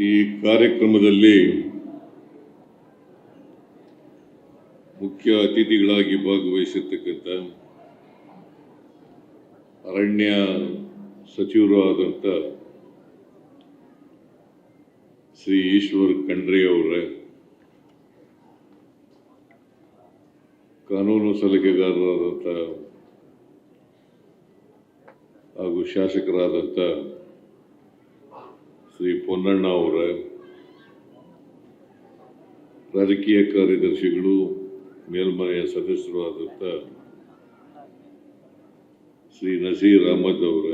ಈ ಕಾರ್ಯಕ್ರಮದಲ್ಲಿ ಮುಖ್ಯ ಅತಿಥಿಗಳಾಗಿ ಭಾಗವಹಿಸಿರ್ತಕ್ಕಂಥ ಅರಣ್ಯ ಸಚಿವರು ಆದಂಥ ಶ್ರೀ ಈಶ್ವರ್ ಖಂಡ್ರೆಯವರ ಕಾನೂನು ಸಲಹೆಗಾರರಾದಂಥ ಹಾಗೂ ಶಾಸಕರಾದಂಥ ಶ್ರೀ ಪೊನ್ನಣ್ಣ ಅವರ ರಾಜಕೀಯ ಕಾರ್ಯದರ್ಶಿಗಳು, ಮೇಲ್ಮನೆಯ ಸದಸ್ಯರು ಆದಂಥ ಶ್ರೀ ನಸೀರ್ ಅಹಮದ್ ಅವರ,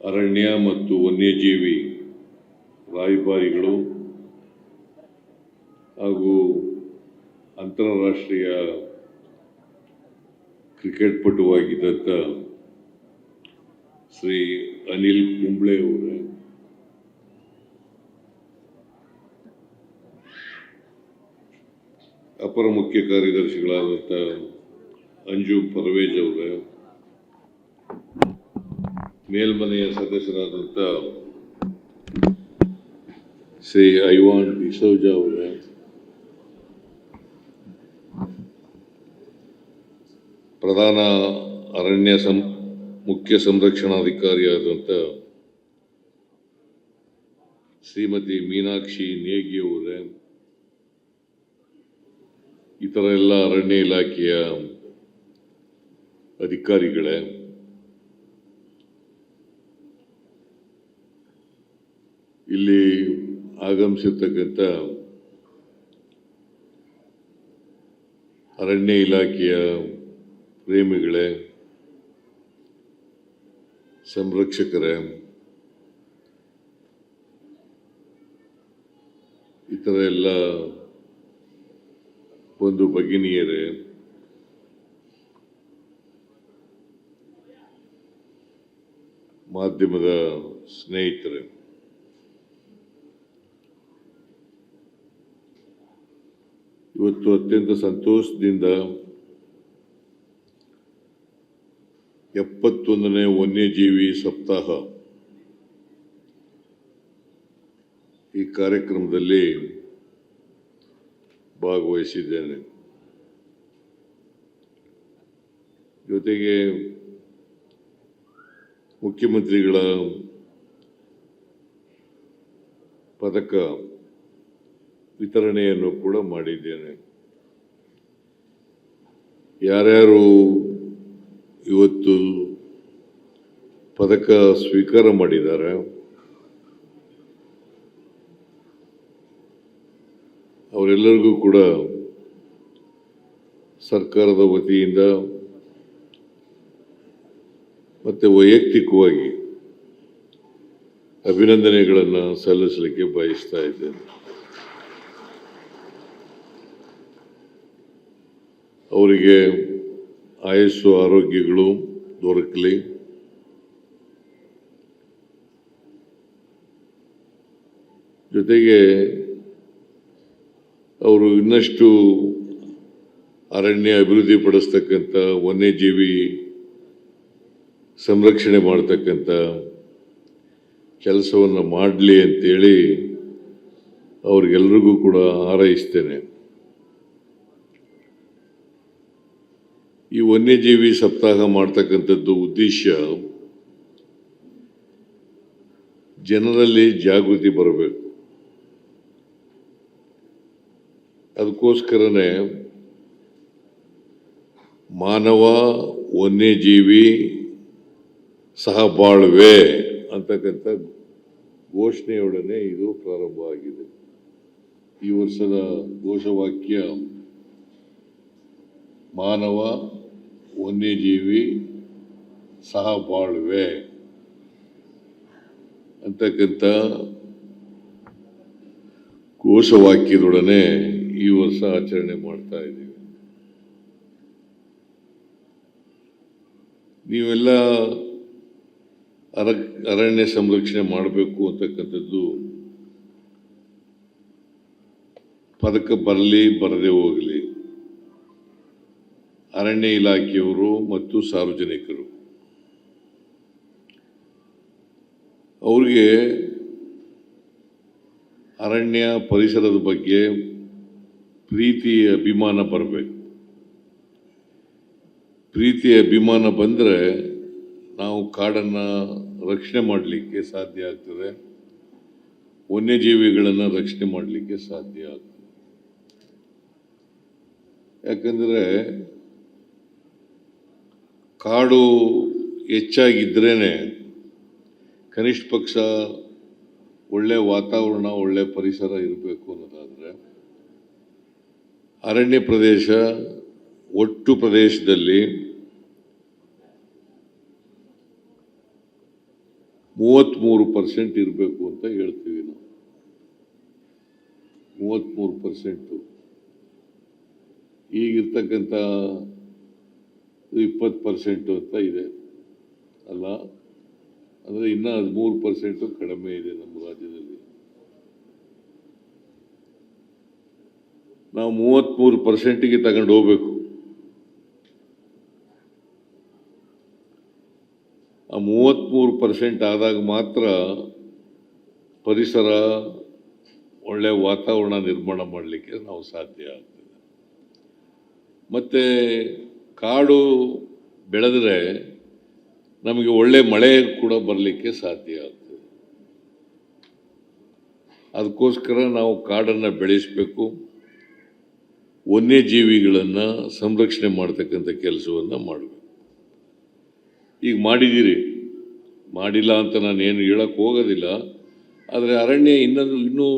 ಅರಣ್ಯ ಮತ್ತು ವನ್ಯಜೀವಿ ರಾಯಭಾರಿಗಳು ಹಾಗೂ ಅಂತಾರಾಷ್ಟ್ರೀಯ ಕ್ರಿಕೆಟ್ ಪಟುವಾಗಿದ್ದಂಥ ಶ್ರೀ ಅನಿಲ್ ಕುಂಬ್ಳೆ ಅವರು. ಅಪರ ಮುಖ್ಯ ಕಾರ್ಯದರ್ಶಿಗಳಾದಂಥ ಅಂಜು ಪರ್ವೇಜ್ ಅವರೇ. ಮೇಲ್ಮನೆಯ ಸದಸ್ಯರಾದಂಥ ಶ್ರೀ ಐವಾನ್ ಡಿಸೋಜಾ ಅವರೇ. ಪ್ರಧಾನ ಅರಣ್ಯ ಸಂ ಮುಖ್ಯ ಸಂರಕ್ಷಣಾಧಿಕಾರಿಯಾದಂಥ ಶ್ರೀಮತಿ ಮೀನಾಕ್ಷಿ ನೇಗಿ ಅವರೇ, ಇತರ ಎಲ್ಲ ಅರಣ್ಯ ಇಲಾಖೆಯ ಅಧಿಕಾರಿಗಳೇ, ಇಲ್ಲಿ ಆಗಮಿಸಿರ್ತಕ್ಕಂಥ ಅರಣ್ಯ ಇಲಾಖೆಯ ಪ್ರೇಮಿಗಳೇ ಸಂರಕ್ಷಕರೇ ಇತರ ಎಲ್ಲ ಒಂದು ಭಗಿನಿಯರೇ ಮಾಧ್ಯಮದ ಸ್ನೇಹಿತರೆ ಇವತ್ತು ಅತ್ಯಂತ ಸಂತೋಷದಿಂದ ಎಪ್ಪತ್ತೊಂದನೇ ವನ್ಯಜೀವಿ ಸಪ್ತಾಹ. ಈ ಕಾರ್ಯಕ್ರಮದಲ್ಲಿ ಭಾಗವಹಿಸಿದ್ದೇನೆ. ಜೊತೆಗೆ ಮುಖ್ಯಮಂತ್ರಿಗಳ ಪದಕ ವಿತರಣೆಯನ್ನು ಕೂಡ ಮಾಡಿದ್ದೇನೆ. ಯಾರ್ಯಾರು ಇವತ್ತು ಪದಕ ಸ್ವೀಕಾರ ಮಾಡಿದ್ದಾರೆ. ಅವರೆಲ್ಲರಿಗೂ ಕೂಡ ಸರ್ಕಾರದ ವತಿಯಿಂದ ಮತ್ತು ವೈಯಕ್ತಿಕವಾಗಿ ಅಭಿನಂದನೆಗಳನ್ನು ಸಲ್ಲಿಸಲಿಕ್ಕೆ ಬಯಸ್ತಾ ಇದ್ದೇನೆ. ಅವರಿಗೆ ಆಯಸ್ಸು ಆರೋಗ್ಯಗಳು ದೊರಕಲಿ. ಜೊತೆಗೆ ಅವರು ಇನ್ನಷ್ಟು ಅರಣ್ಯ ಅಭಿವೃದ್ಧಿ ಪಡಿಸ್ತಕ್ಕಂಥ ವನ್ಯಜೀವಿ ಸಂರಕ್ಷಣೆ ಮಾಡ್ತಕ್ಕಂಥ ಕೆಲಸವನ್ನು ಮಾಡಲಿ ಅಂತೇಳಿ ಅವ್ರಿಗೆಲ್ರಿಗೂ ಕೂಡ ಹಾರೈಸ್ತೇನೆ. ಈ ವನ್ಯಜೀವಿ ಸಪ್ತಾಹ ಮಾಡ್ತಕ್ಕಂಥದ್ದು ಉದ್ದೇಶ ಜನರಲ್ಲಿ ಜಾಗೃತಿ ಬರಬೇಕು. ಅದಕ್ಕೋಸ್ಕರನೇ ಮಾನವ, ವನ್ಯಜೀವಿ ಸಹಬಾಳ್ವೆ ಅಂತಕ್ಕಂಥ ಘೋಷಣೆಯೊಡನೆ ಇದು ಪ್ರಾರಂಭ ಆಗಿದೆ. ಈ ವರ್ಷದ ಘೋಷವಾಕ್ಯ ಮಾನವ ವನ್ಯಜೀವಿ ಸಹ ಬಾಳ್ವೆ. ಅಂತಕ್ಕಂಥ ಘೋಷವಾಕ್ಯದೊಡನೆ ಈ ವರ್ಷ ಆಚರಣೆ ಮಾಡ್ತಾ ಇದ್ದೀವಿ. ನೀವೆಲ್ಲ ಅರ ಅರಣ್ಯ ಸಂರಕ್ಷಣೆ ಮಾಡಬೇಕು ಅಂತಕ್ಕಂಥದ್ದು ಪದಕ ಬರಲಿ, ಬರದೇ ಹೋಗಲಿ. ಅರಣ್ಯ ಇಲಾಖೆಯವರು ಮತ್ತು ಸಾರ್ವಜನಿಕರು. ಅವ್ರಿಗೆ ಅರಣ್ಯ ಪರಿಸರದ ಬಗ್ಗೆ ಪ್ರೀತಿ ಅಭಿಮಾನ ಬರಬೇಕು. ಪ್ರೀತಿಯ ಅಭಿಮಾನ ಬಂದರೆ ನಾವು ಕಾಡನ್ನು ರಕ್ಷಣೆ ಮಾಡಲಿಕ್ಕೆ ಸಾಧ್ಯ ಆಗ್ತದೆ. ವನ್ಯಜೀವಿಗಳನ್ನು ರಕ್ಷಣೆ ಮಾಡಲಿಕ್ಕೆ ಸಾಧ್ಯ ಆಗ್ತದೆ. ಯಾಕಂದರೆ ಕಾಡು ಹೆಚ್ಚಾಗಿದ್ರೇ ಕನಿಷ್ಠ ಪಕ್ಷ ಒಳ್ಳೆ ವಾತಾವರಣ, ಒಳ್ಳೆ ಪರಿಸರ ಇರಬೇಕು ಅನ್ನೋದಾದರೆ ಅರಣ್ಯ ಪ್ರದೇಶ ಒಟ್ಟು ಪ್ರದೇಶದಲ್ಲಿ ಮೂವತ್ತ್ಮೂರು ಪರ್ಸೆಂಟ್ ಇರಬೇಕು ಅಂತ ಹೇಳ್ತೀವಿ ನಾವು. ಮೂವತ್ತ್ಮೂರು ಪರ್ಸೆಂಟು. ಈಗಿರ್ತಕ್ಕಂಥ ಇಪ್ಪತ್ತು ಪರ್ಸೆಂಟು ಅಂತ ಇದೆ. ಅಲ್ಲ, ಅಂದರೆ ಇನ್ನೂ ಹದಿಮೂರು ಪರ್ಸೆಂಟು ಕಡಿಮೆ ಇದೆ ನಮ್ಮ ರಾಜ್ಯದಲ್ಲಿ. ನಾವು ಮೂವತ್ತ್ಮೂರು ಪರ್ಸೆಂಟಿಗೆ ತಗೊಂಡು ಹೋಗ್ಬೇಕು. ಆ ಮೂವತ್ತ್ಮೂರು ಪರ್ಸೆಂಟ್ ಆದಾಗ ಮಾತ್ರ ಪರಿಸರ ಒಳ್ಳೆಯ ವಾತಾವರಣ ನಿರ್ಮಾಣ ಮಾಡಲಿಕ್ಕೆ ನಾವು ಸಾಧ್ಯ ಆಗ್ತದೆ. ಮತ್ತು ಕಾಡು ಬೆಳೆದರೆ ನಮಗೆ ಒಳ್ಳೆ ಮಳೆ ಕೂಡ ಬರಲಿಕ್ಕೆ ಸಾಧ್ಯ ಆಗ್ತದೆ. ಅದಕ್ಕೋಸ್ಕರ ನಾವು ಕಾಡನ್ನು ಬೆಳೆಸಬೇಕು. ವನ್ಯಜೀವಿಗಳನ್ನು ಸಂರಕ್ಷಣೆ ಮಾಡ್ತಕ್ಕಂಥ ಕೆಲಸವನ್ನು ಮಾಡಬೇಕು. ಈಗ ಮಾಡಿದ್ದೀರಿ. ಮಾಡಿಲ್ಲ ಅಂತ ನಾನು ಏನು ಹೇಳಕ್ಕೆ ಹೋಗೋದಿಲ್ಲ. ಆದರೆ ಅರಣ್ಯ ಇನ್ನೊಂದು, ಇನ್ನೂ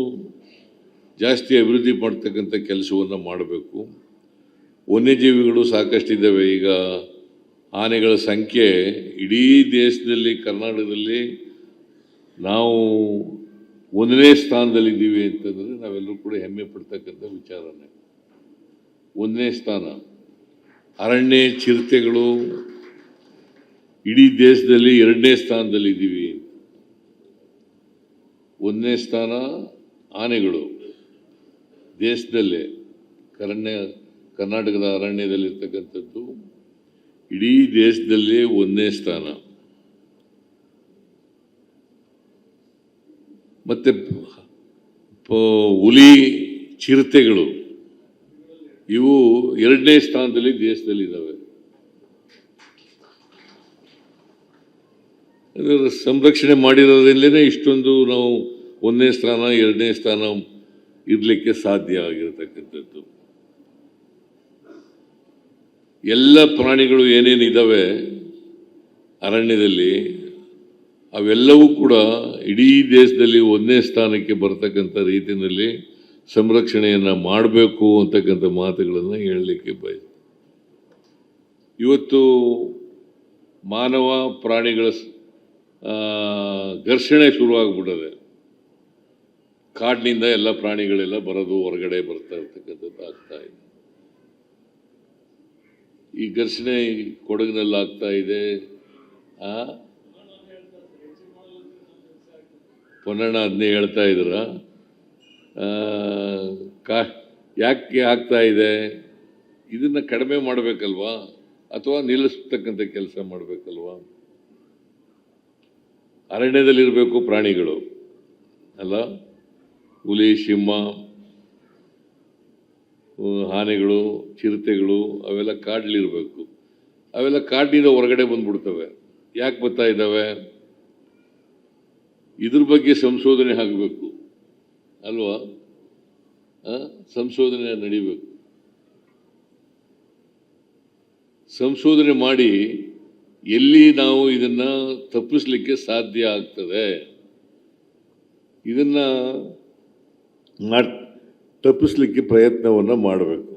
ಜಾಸ್ತಿ ಅಭಿವೃದ್ಧಿ ಮಾಡ್ತಕ್ಕಂಥ ಕೆಲಸವನ್ನು ಮಾಡಬೇಕು. ವನ್ಯಜೀವಿಗಳು ಸಾಕಷ್ಟಿದ್ದಾವೆ. ಈಗ ಆನೆಗಳ ಸಂಖ್ಯೆ ಇಡೀ ದೇಶದಲ್ಲಿ, ಕರ್ನಾಟಕದಲ್ಲಿ ನಾವು ಒಂದನೇ ಸ್ಥಾನದಲ್ಲಿದ್ದೀವಿ ಅಂತಂದರೆ ನಾವೆಲ್ಲರೂ ಕೂಡ ಹೆಮ್ಮೆ ಪಡ್ತಕ್ಕಂಥ ವಿಚಾರನೇ. ಒಂದನೇ ಸ್ಥಾನ. ಅರಣ್ಯ ಚಿರತೆಗಳು ಇಡೀ ದೇಶದಲ್ಲಿ ಎರಡನೇ ಸ್ಥಾನದಲ್ಲಿದ್ದೀವಿ. ಒಂದನೇ ಸ್ಥಾನ ಆನೆಗಳು. ದೇಶದಲ್ಲೇ. ಅರಣ್ಯ ಕರ್ನಾಟಕದ ಅರಣ್ಯದಲ್ಲಿರ್ತಕ್ಕಂಥದ್ದು ಇಡೀ ದೇಶದಲ್ಲೇ ಒಂದನೇ ಸ್ಥಾನ. ಮತ್ತೆ ಹುಲಿ, ಚಿರತೆಗಳು, ಇವು ಎರಡನೇ ಸ್ಥಾನದಲ್ಲಿ ದೇಶದಲ್ಲಿ ಇದ್ದಾವೆ ಇದರ ಸಂರಕ್ಷಣೆ ಮಾಡಿರೋದ್ರಿಂದಲೇ ಇಷ್ಟೊಂದು ನಾವು ಒಂದನೇ ಸ್ಥಾನ, ಎರಡನೇ ಸ್ಥಾನ ಇರಲಿಕ್ಕೆ ಸಾಧ್ಯ ಆಗಿರತಕ್ಕಂಥದ್ದು. ಎಲ್ಲ ಪ್ರಾಣಿಗಳು ಏನೇನಿದ್ದಾವೆ ಅರಣ್ಯದಲ್ಲಿ, ಅವೆಲ್ಲವೂ ಕೂಡ ಇಡೀ ದೇಶದಲ್ಲಿ ಒಂದನೇ ಸ್ಥಾನಕ್ಕೆ ಬರ್ತಕ್ಕಂಥ ರೀತಿಯಲ್ಲಿ ಸಂರಕ್ಷಣೆಯನ್ನು ಮಾಡಬೇಕು ಅಂತಕ್ಕಂಥ ಮಾತುಗಳನ್ನು ಹೇಳಲಿಕ್ಕೆ ಬಯಸ್ತೀನಿ. ಇವತ್ತು ಮಾನವ ಪ್ರಾಣಿಗಳ ಘರ್ಷಣೆ ಶುರುವಾಗ್ಬಿಟ್ಟದೆ ಕಾಡಿನಿಂದ ಎಲ್ಲ ಪ್ರಾಣಿಗಳೆಲ್ಲ ಬರೋದು ಹೊರಗಡೆ ಬರ್ತಾ ಇರ್ತಕ್ಕಂಥದ್ದು ಆಗ್ತಾ ಇದೆ. ಈ ಘರ್ಷಣೆ ಕೊಡಗಿನಲ್ಲಿ ಆಗ್ತಾ ಇದೆ ಪೊನ್ನಣ್ಣ ಅದನ್ನೇ ಹೇಳ್ತಾ ಇದ್ರ? ಕಾ, ಯಾಕೆ ಆಗ್ತಾ ಇದೆ? ಇದನ್ನ ಕಡಿಮೆ ಮಾಡಬೇಕಲ್ವಾ? ಅಥವಾ ನಿಲ್ಲಿಸ್ತಕ್ಕಂಥ ಕೆಲಸ ಮಾಡಬೇಕಲ್ವಾ? ಅರಣ್ಯದಲ್ಲಿರಬೇಕು ಪ್ರಾಣಿಗಳು. ಅಲ್ಲ? ಹುಲಿ, ಸಿಂಹ ಆನೆಗಳು, ಚಿರತೆಗಳು ಅವೆಲ್ಲ ಕಾಡಲಿರಬೇಕು. ಅವೆಲ್ಲ ಕಾಡಿನಿಂದ ಹೊರಗಡೆ ಬಂದ್ಬಿಡ್ತವೆ. ಯಾಕೆ ಬರ್ತಾ ಇದ್ದಾವೆ? ಇದ್ರ ಬಗ್ಗೆ ಸಂಶೋಧನೆ ಆಗಬೇಕು. ಅಲ್ವಾ? ಸಂಶೋಧನೆ ನಡಿಬೇಕು. ಸಂಶೋಧನೆ ಮಾಡಿ ಎಲ್ಲಿ ನಾವು ಇದನ್ನ ತಪ್ಪಿಸ್ಲಿಕ್ಕೆ ಸಾಧ್ಯ ಆಗ್ತದೆ? ಇದನ್ನ ಮಾಡ್ ತಪ್ಪಿಸ್ಲಿಕ್ಕೆ ಪ್ರಯತ್ನವನ್ನು ಮಾಡಬೇಕು.